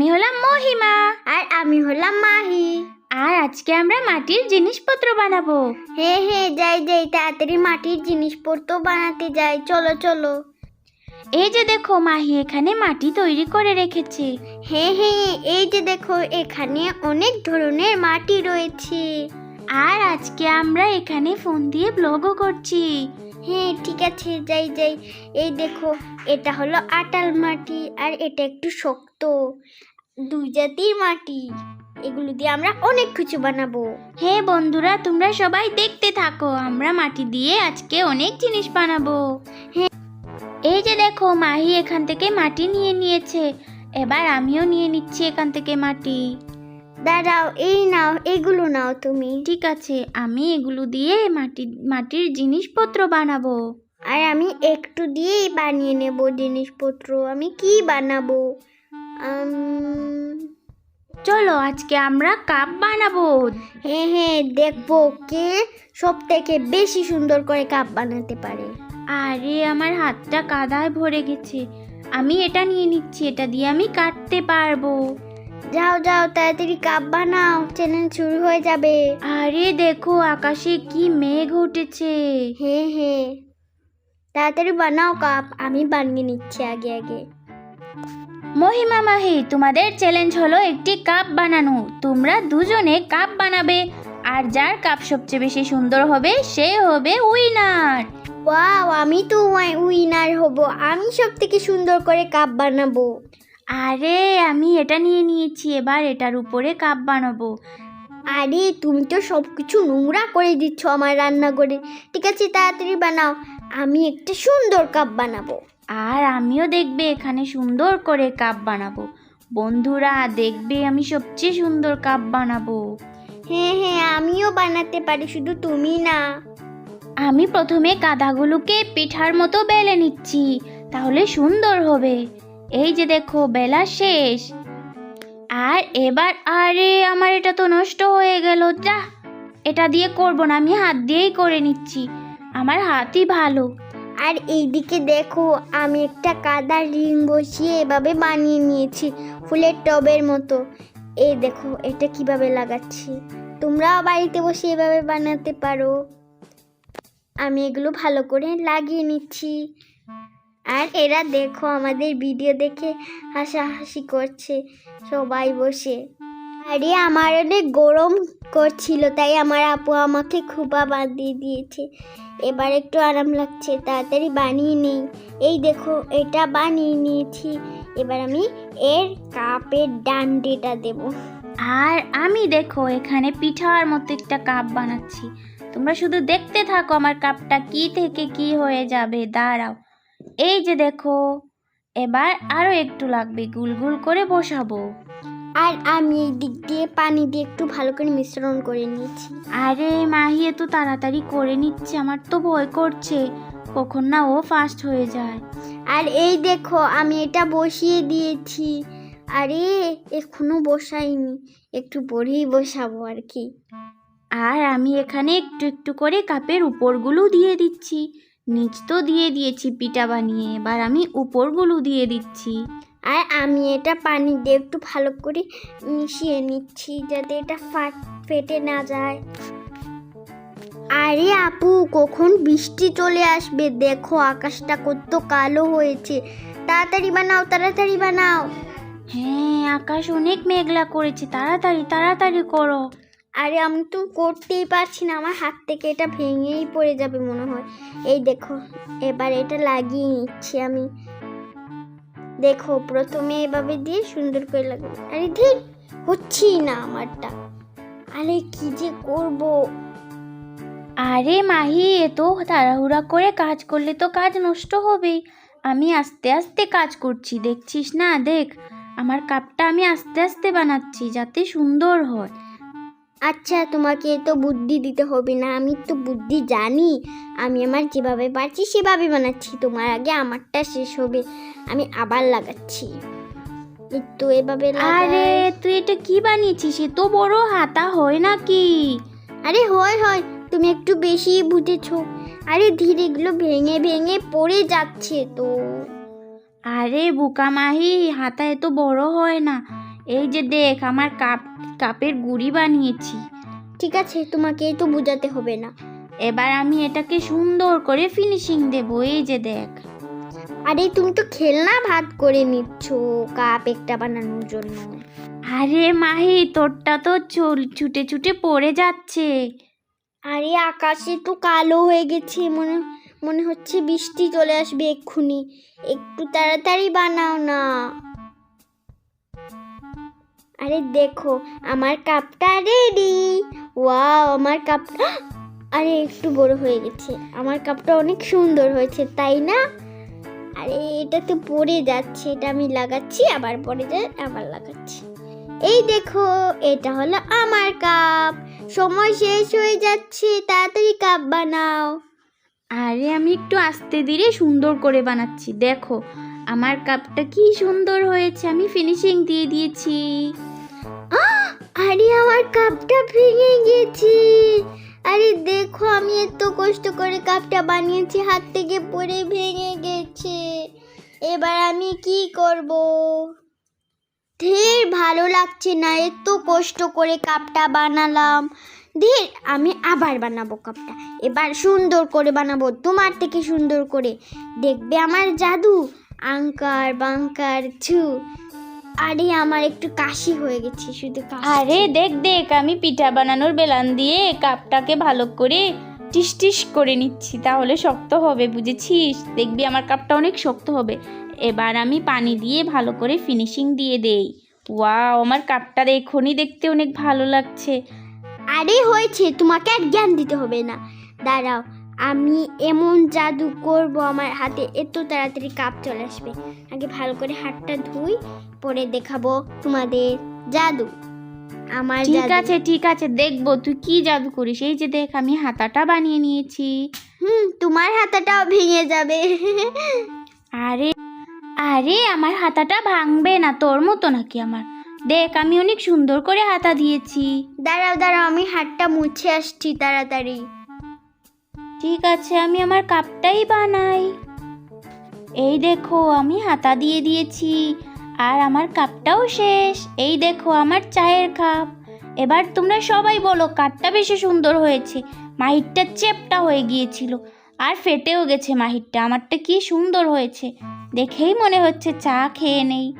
আমি হলাম মহিমা। আর আমি হলাম মাহি। আর আজকে আমরা মাটির জিনিসপত্র বানাবো। হে হে যাই যাই তাড়াতাড়ি মাটির জিনিসপত্র বানাতে যাই। চলো চলো। এই যে দেখো মাহি এখানে মাটি তৈরি করে রেখেছে। হ্যাঁ হ্যাঁ এই যে দেখো এখানে অনেক ধরনের মাটি রয়েছে। আর আজকে আমরা এখানে ফোন দিয়ে ব্লগও করছি। হ্যাঁ ঠিক আছে যাই যাই। এই দেখো এটা হলো আটাল মাটি আর এটা একটু শক্ত। দুই জাতির মাটি। এগুলো দিয়ে আমরা অনেক কিছু বানাবো। হে বন্ধুরা তোমরা সবাই দেখতে থাকো আমরা মাটি দিয়ে আজকে অনেক জিনিস বানাবো। হ্যাঁ। এই যে দেখো মাহি এখান থেকে মাটি নিয়ে নিয়েছে। এবার আমিও নিয়ে নিচ্ছি এখান থেকে মাটি। দাঁড়াও এই নাও এগুলো নাও তুমি। ঠিক আছে আমি এগুলো দিয়ে মাটি মাটির জিনিসপত্র বানাবো। আর আমি একটু দিয়েই বানিয়ে নেব জিনিসপত্র। আমি কি বানাবো? চলো আজকে আমরা কাপ বানাবো। হ্যাঁ হ্যাঁ দেখব কে সব থেকে বেশি সুন্দর করে কাপ বানাতে পারে। আরে আমার হাতটা কাদায় ভরে গেছে। আমি এটা নিয়ে নিচ্ছি এটা দিয়ে আমি কাটতে পারব। যাও যাও তাড়াতাড়ি কাপ বানাও চ্যানেল শুরু হয়ে যাবে। আরে দেখো আকাশে কি মেঘ উঠেছে। হ্যাঁ হ্যাঁ তাড়াতাড়ি বানাও কাপ আমি বানিয়ে নিচ্ছি আগে আগে। মহিমা মাহি তোমাদের চ্যালেঞ্জ হলো একটি কাপ বানানো। তোমরা দুজনে কাপ বানাবে। আর যার কাপ সবচেয়ে বেশি সুন্দর হবে সে হবে উইনার ওয়াও আমি তো উইনার হব। আমি সব থেকে সুন্দর করে কাপ বানাবো। আরে আমি এটা নিয়ে নিয়েছি এবার এটার উপরে কাপ বানাবো। আরে তুমি তো সব কিছু নোংরা করে দিচ্ছ আমার রান্নাঘরে। ঠিক আছে তাড়াতাড়ি বানাও। আমি একটা সুন্দর কাপ বানাবো। আর আমিও দেখবে এখানে সুন্দর করে কাপ বানাবো। বন্ধুরা দেখবে আমি সবচেয়ে সুন্দর কাপ বানাবো। হ্যাঁ হ্যাঁ আমিও বানাতে পারি শুধু তুমি না। আমি প্রথমে কাদাগুলোকে পিঠার মতো বেলে নিচ্ছি তাহলে সুন্দর হবে। এই যে দেখো বেলা শেষ। আর এবার আরে আমার এটা তো নষ্ট হয়ে গেল যা। এটা দিয়ে করব না আমি হাত দিয়েই করে নিচ্ছি। আমার হাতই ভালো। আর এইদিকে দেখো, আমি একটা কাদার রিং বসিয়ে এভাবে বানিয়ে নিয়েছি, ফুলের টবের মতো। এই দেখো, এটা কীভাবে লাগাচ্ছি? তোমরাও বাড়িতে বসে এভাবে বানাতে পারো। আমি এগুলো ভালো করে লাগিয়ে নিচ্ছি। আর এরা দেখো, আমাদের ভিডিও দেখে হাসাহাসি করছে সবাই বসে। আরে, আমার অনেক গরম করছিল, তাই আমার আপু আমাকে খুবা বাঁধিয়ে দিয়েছে। এবার একটু আরাম লাগছে, তাড়াতাড়ি বানিয়ে নিই। এই দেখো, এটা বানিয়ে নিয়েছি। এবার আমি এর কাপের ডান্ডিটা দেব। আর আমি দেখো, এখানে পিঠার মতো একটা কাপ বানাচ্ছি। তোমরা শুধু দেখতে থাকো আমার কাপটা কি থেকে কি হয়ে যাবে, দাঁড়াও। এই যে দেখো, এবার আরও একটু লাগবে গুল গুল করে বসাবো। আর আমি এই দিক দিয়ে পানি দিয়ে একটু ভালো করে মিশ্রণ করে নিয়েছি। আরে মাহি এত তাড়াতাড়ি করে নিচ্ছে আমার তো ভয় করছে। কখন না ও ফাস্ট হয়ে যায়। আর এই দেখো আমি এটা বসিয়ে দিয়েছি। আরে এখনও বসাইনি। একটু পরেই বসাবো আর কি। আর আমি এখানে একটু একটু করে কাপের উপরগুলো দিয়ে দিচ্ছি। নিচ তো দিয়ে দিয়েছি পিঠা বানিয়ে এবার আমি উপরগুলো দিয়ে দিচ্ছি। আর আমি এটা পানি দিয়ে একটু ভালো করে মিশিয়ে নিচ্ছি যাতে এটা ফাট ফেটে না যায়। আরে আপু কখন বৃষ্টি চলে আসবে? দেখো আকাশটা কত কালো হয়েছে। তাড়াতাড়ি বানাও তাড়াতাড়ি বানাও। হ্যাঁ আকাশ অনেক মেঘলা করেছে। তাড়াতাড়ি তাড়াতাড়ি করো। আরে আমি তো করতেই পারছি না। আমার হাত থেকে এটা ভেঙেই পড়ে যাবে মনে হয়। এই দেখো এবার এটা লাগিয়ে নিচ্ছি আমি। দেখো, প্রথমে এভাবে দিয়ে সুন্দর করে লাগবে। আরে ঠিক, হচ্ছেই না আমারটা। আরে কি যে করব? আরে মাহি এত তাড়াহুড়া করে কাজ করলে তো কাজ নষ্ট হবেই। আমি আস্তে আস্তে কাজ করছি, দেখছিস না? দেখ, আমার কাপটা আমি আস্তে আস্তে বানাচ্ছি যাতে সুন্দর হয়। আচ্ছা তোমাকে তো বুদ্ধি দিতে হবে না। আমি তো বুদ্ধি জানি। আমি আমার যেভাবে পারছি সেভাবে বানাচ্ছি। তোমার আগে আমারটা শেষ হবে। আমি আবার লাগাচ্ছি। তো এভাবে আরে। তুই এটা কি বানিয়েছিস? এ তো বড় হাতা হয় নাকি? আরে হয় হয়। তুমি একটু বেশি বুঝেছ। আরে ধীরে এগুলো ভেঙে ভেঙে পড়ে যাচ্ছে তো। আরে বোকা মাহি হাতা এত বড় হয় না। এই যে দেখ আমার কাপ কাপের গুড়ি বানিয়েছি। ঠিক আছে তোমাকে তো বোঝাতে হবে না। এবার আমি এটাকে সুন্দর করে ফিনিশিং দেবো এই যে দেখ। আরে তুমি তো খেলনা ভাত করে নিচ্ছ কাপ একটা বানানোর জন্য। আরে মাহি তোরটা তো চুল ছুটে ছুটে পড়ে যাচ্ছে। আরে আকাশে তো কালো হয়ে গেছে মনে মনে হচ্ছে বৃষ্টি চলে আসবে এক্ষুনি। একটু তাড়াতাড়ি বানাও না। আরে দেখো, আমার কাপটা রেডি ওয়াও আমার কাপটা আরে, একটু বড় হয়ে গেছে। আমার কাপটা অনেক সুন্দর হয়েছে, তাই না? আরে, এটা তো পড়ে যাচ্ছে, এটা আমি লাগাচ্ছি, আবার পরে যায়, আবার লাগাচ্ছি। এই দেখো, এটা হলো আমার কাপ। সময় শেষ হয়ে যাচ্ছে, তাড়াতাড়ি কাপ বানাও। আরে, আমি একটু আস্তে ধীরে সুন্দর করে বানাচ্ছি, দেখো। আমার কাপটা কি সুন্দর হয়েছে, আমি ফিনিশিং দিয়ে দিয়েছি! আরে আমার কাপটা ভেঙে গেছে। আরে দেখো, আমি এত কষ্ট করে কাপটা বানিয়েছি, হাত থেকে পড়ে ভেঙে গেছে। এবার আমি কি করব? ধীর, ভালো লাগছে না, এত কষ্ট করে কাপটা বানালাম। ধীর, আমি আবার বানাবো কাপটা। এবার সুন্দর করে বানাবো, তোমার থেকে সুন্দর করে। দেখবে আমার জাদু, আঙ্কার বাঙ্কার ছু। আরে আমার একটু কাশি হয়ে গেছে শুধু আরে দেখ দেখ আমি পিঠা বানানোর বেলান দিয়ে কাপটাকে ভালো করে টিস টিস করে নিচ্ছি তাহলে শক্ত হবে বুঝেছিস? দেখবি আমার কাপটা অনেক শক্ত হবে। এবার আমি পানি দিয়ে ভালো করে ফিনিশিং দিয়ে দেই। ওয়াও আমার কাপটা এখনই দেখতে অনেক ভালো লাগছে। আরে হয়েছে তোমাকে আর জ্ঞান দিতে হবে না। দাঁড়াও আমি এমন জাদু করব আমার হাতে এত তাড়াতাড়ি কাপ চলে আসবে। আগে ভালো করে হাতটা ধুই পরে দেখাবো তোমাদের জাদু। আমার ঠিক আছে ঠিক আছে দেখব। তুই কি জাদু করিস? এই যে দেখ আমি হাতাটা বানিয়ে নিয়েছি। হুম তোমার হাতাটাও ভেঙে যাবে। আরে আরে আমার হাতাটা ভাঙবে না তোর মতো নাকি আমার? দেখ আমি অনেক সুন্দর করে হাতা দিয়েছি। দাঁড়াও দাঁড়াও আমি হাতটা মুছে আসছি তাড়াতাড়ি। ঠিক আছে আমি আমার কাপটাই বানাই। এই দেখো আমি হাতা দিয়ে দিয়েছি। আর আমার কাপটাও শেষ। এই দেখো, আমার চায়ের কাপ। এবার তোমরা সবাই বলো কাঠটা বেশি সুন্দর হয়েছে। মাহিরটা চেপটা হয়ে গিয়েছিল। আর ফেটেও গেছে মাহিরটা। আমারটা কি সুন্দর হয়েছে। দেখেই মনে হচ্ছে চা খেয়ে নেই।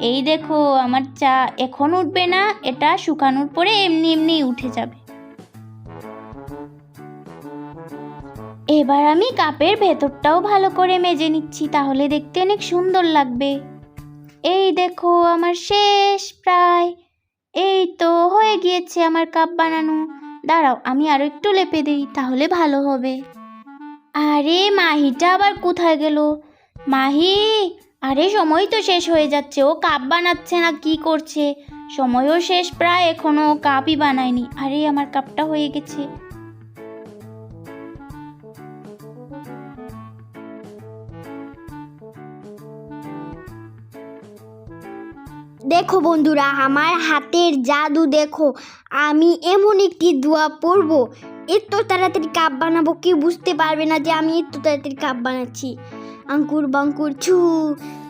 এই দেখো, আমার চা এখন উঠবে না, এটা শুকানোর পরে এমনি এমনি উঠে যাবে। এবার আমি কাপের ভেতরটাও ভালো করে মেজে নিচ্ছি, তাহলে দেখতে অনেক সুন্দর লাগবে। এই দেখো আমার শেষ প্রায়। এই তো হয়ে গিয়েছে আমার কাপ বানানো। দাঁড়াও, আমি আরও একটু লেপে দিই, তাহলে ভালো হবে। আরে মাহিটা আবার কোথায় গেল? মাহি, আরে সময় তো শেষ হয়ে যাচ্ছে, ও কাপ বানাচ্ছে না, কি করছে? সময়ও শেষ প্রায়, এখনও ও কাপই বানায়নি। আরে আমার কাপটা হয়ে গেছে। দেখো বন্ধুরা আমার হাতের জাদু দেখো। আমি এমন একটি দোয়া পড়ব। এত তাড়াতাড়ি কাপ বানাবো কেউ বুঝতে পারবে না যে আমি এত তাড়াতাড়ি কাপ বানাচ্ছি। আঙ্কুর বাঙ্কুর ছু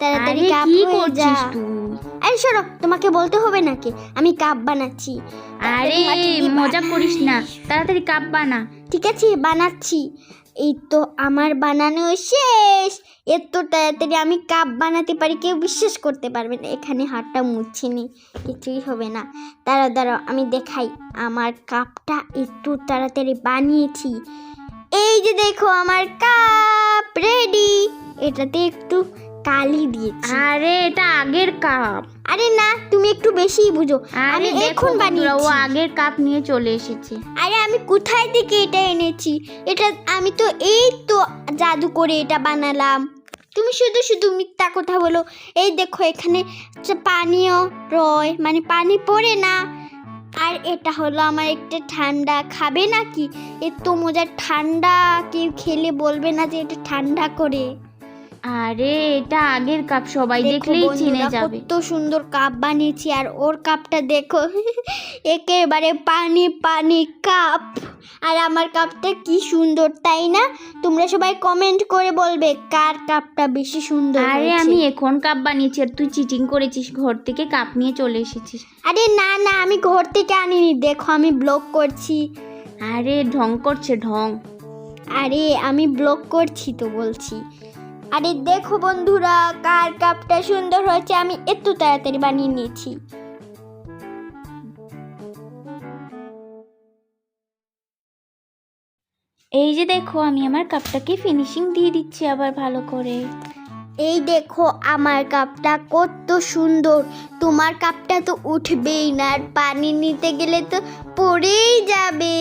তাড়াতাড়ি কাপ হয়ে যা। আরে সরো তোমাকে বলতে হবে নাকি? আমি কাপ বানাচ্ছি। আরে মজা করিস না। তাড়াতাড়ি কাপ বানা। ঠিক আছে বানাচ্ছি। এই তো আমার বানানো শেষ। এত তাড়াতাড়ি আমি কাপ বানাতে পারি, কেউ বিশ্বাস করতে পারবে না। এখানে হাতটা মুছছে নি, কিছুই হবে না। দাঁড়াও দাঁড়াও, আমি দেখাই। আমার কাপটা একটু তাড়াতাড়ি বানিয়েছি। এই যে দেখো, আমার কাপ রেডি এটাতে একটু কালি দিয়েছি। আরে এটা আগের কাপ। আরে না তুমি একটু বেশিই বুঝো। আমি এখন বন্ধুরা, ও আগের কাপ নিয়ে চলে এসেছে। আরে আমি কোথায় থেকে এটা এনেছি? এটা আমি তো এই তো জাদু করে এটা বানালাম। তুমি শুধু শুধু মিথ্যা কথা বলো। এই দেখো এখানে পানিও রয় মানে পানি পড়ে না। আর এটা হলো আমার একটা ঠান্ডা খাবে নাকি? এত মজার ঠান্ডা কেউ খেলে বলবে না যে এটা ঠান্ডা করে। আরে এটা আগের কাপ সবাই দেখো দেখলেই চিনে যাবে। কত সুন্দর কাপ বানিয়েছি আর ওর কাপটা দেখো একেবারে পানি পানি কাপ। আর আমার কাপটা কি সুন্দর তাই না? তোমরা সবাই কমেন্ট করে বলবে কার কাপটা বেশি সুন্দর আরে আমি এখন কাপ বানিয়েছি আর তুই চিটিং করেছিস ঘর থেকে কাপ নিয়ে চলে এসেছিস। আরে না না আমি ঘর থেকে আনিনি দেখো আমি ব্লগ করছি। আরে ঢং করছে ঢং। আরে আমি ব্লগ করছি তো বলছি। আরে দেখো বন্ধুরা কার কাপটা সুন্দর হয়েছে আমি এত তাড়াতাড়ি বানিয়ে নিয়েছি। এই যে দেখো আমি আমার কাপটাকে ফিনিশিং দিয়ে দিচ্ছি আবার ভালো করে। এই দেখো আমার কাপটা কত সুন্দর। তোমার কাপটা তো উঠবেই না আর পানি নিতে গেলে তো পড়েই যাবে।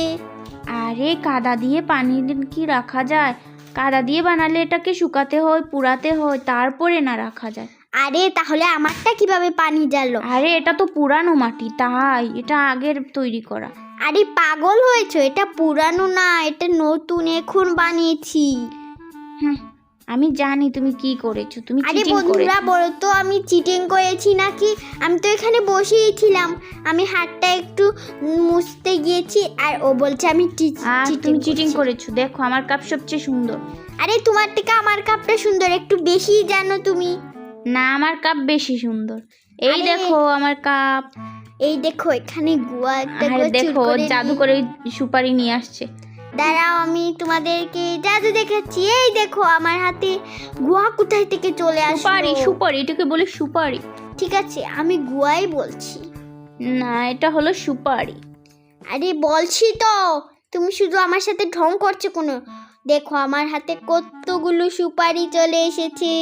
আরে কাদা দিয়ে পানি কি রাখা যায়? কাদা দিয়ে বানালে এটাকে শুকাতে হয় পুরাতে হয় তারপরে না রাখা যায়। আরে তাহলে আমারটা কীভাবে পানি জাল আরে এটা তো পুরানো মাটি তাই এটা আগের তৈরি করা। আরে পাগল হয়েছে এটা পুরানো না এটা নতুন এখন বানিয়েছি। হুম আমি জানি তুমি কি করেছ তুমি আরে চিটিং বন্ধুরা করেছ। বলো তো আমি চিটিং করেছি নাকি? আমি তো এখানে বসেই ছিলাম আমি হাতটা একটু মুছতে গিয়েছি আর ও বলছে আমি টি- আর তুমি চিটিং করছি। করেছ দেখো আমার কাপ সবচেয়ে সুন্দর। আরে তোমার থেকে আমার কাপটা সুন্দর একটু বেশি জানো তুমি। না আমার কাপ বেশি সুন্দর। এই আরে- দেখো আমার কাপ এই দেখো এখানে গুয়া একটা আর গুয়া চুর দেখো করে জাদু নিয়ে- করে সুপারি নিয়ে আসছে। দাঁড়াও আমি তোমাদেরকে জাদু দেখাচ্ছি এই দেখো আমার হাতে গুয়া কোথায় থেকে চলে সুপারি আসলো? সুপারি এটাকে বলে সুপারি। ঠিক আছে আমি গুয়াই বলছি। না এটা হলো সুপারি। আরে বলছি তো তুমি শুধু আমার সাথে ঢং করছ কোনো? দেখো আমার হাতে কতগুলো সুপারি চলে এসেছে।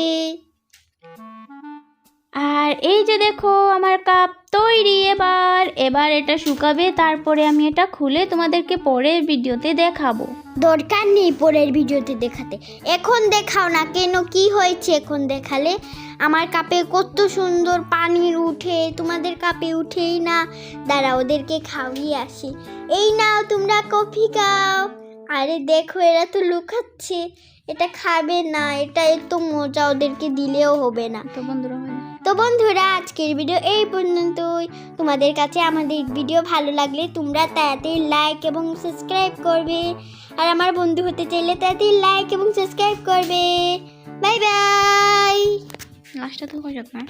আর এই যে দেখো আমার কাপ তৈরি এবার। এবার এটা শুকাবে তারপরে আমি এটা খুলে তোমাদেরকে পরের ভিডিওতে দেখাবো। দরকার নেই পরের ভিডিওতে দেখাতে। এখন দেখাও না কেন কি হয়েছে এখন দেখালে? আমার কাপে কত সুন্দর পানির উঠে তোমাদের কাপে উঠেই না। দাঁড়া ওদেরকে খাওয়িয়ে আসি। এই নাও তোমরা কফি খাও। আরে দেখো এরা তো লুকাচ্ছে। এটা খাবে না এটা এত মজা ওদেরকে দিলেও হবে না। তো বন্ধুরা। তো বন্ধুরা, আজকের ভিডিও এই পর্যন্তই। তোমাদের কাছে আমাদের ভিডিও ভালো লাগলে তোমরা তাড়াতাড়ি লাইক এবং সাবস্ক্রাইব করবে। আর আমার বন্ধু হতে চাইলে তাড়াতে লাইক এবং সাবস্ক্রাইব করবে। বাই বাই লাস্টটা তো না।